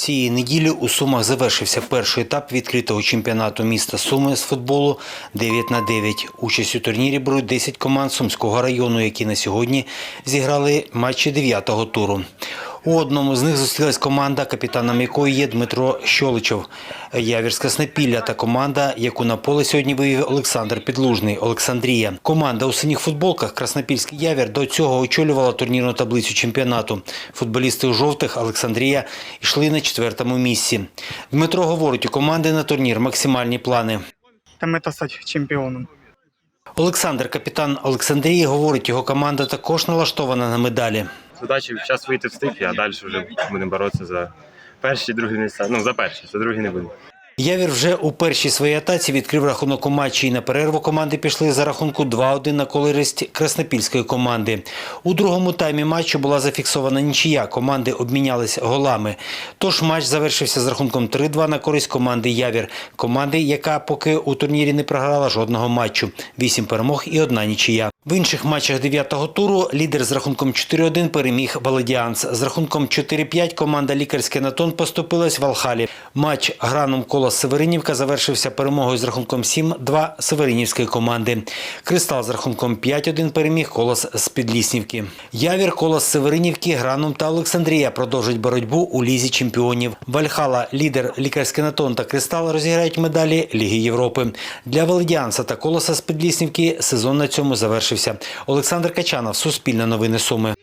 Цієї неділі у Сумах завершився перший етап відкритого чемпіонату міста Суми з футболу 9 на 9. Участь у турнірі беруть 10 команд Сумського району, які на сьогодні зіграли матчі 9-го туру. У одному з них зустрілась команда, капітаном якої є Дмитро Щоличов, Явірська Снепілля та команда, яку на поле сьогодні вивів Олександр Підлужний, Олександрія. Команда у синіх футболках Краснопільський Явір до цього очолювала турнірну таблицю чемпіонату. Футболісти у жовтих Олександрія йшли на четвертому місці. Дмитро говорить, у команди на турнір максимальні плани. Та мета стати чемпіоном. Олександр, капітан Олександрії, говорить, його команда також налаштована на медалі. Задача зараз вийти в стик, а далі вже будемо боротися за перші, другі місця. Ну, за перші, за другі не будемо. Явір вже у першій своїй атаці відкрив рахунок у матчі і на перерву команди пішли за рахунку 2-1 на користь краснопільської команди. У другому таймі матчу була зафіксована нічия. Команди обмінялись голами. Тож матч завершився з рахунком 3-2 на користь команди Явір. Команди, яка поки у турнірі не програла жодного матчу. Вісім перемог і одна нічия. В інших матчах 9-го туру лідер з рахунком 4-1 переміг Валадіанс. З рахунком 4-5 команда Лікарський Натон поступилась в Алхалі. Матч граном Северинівка завершився перемогою з рахунком 7-2 Северинівської команди. Кристал з рахунком 5-1 переміг колос з Підліснівки. Явір, колос Северинівки, Граном та Олександрія продовжують боротьбу у лізі чемпіонів. Вальхала, лідер Лікарський Натон та Кристал розіграють медалі Ліги Європи. Для Валедіанса та колоса з Підліснівки сезон на цьому завершився. Олександр Качанов, Суспільне новини Суми.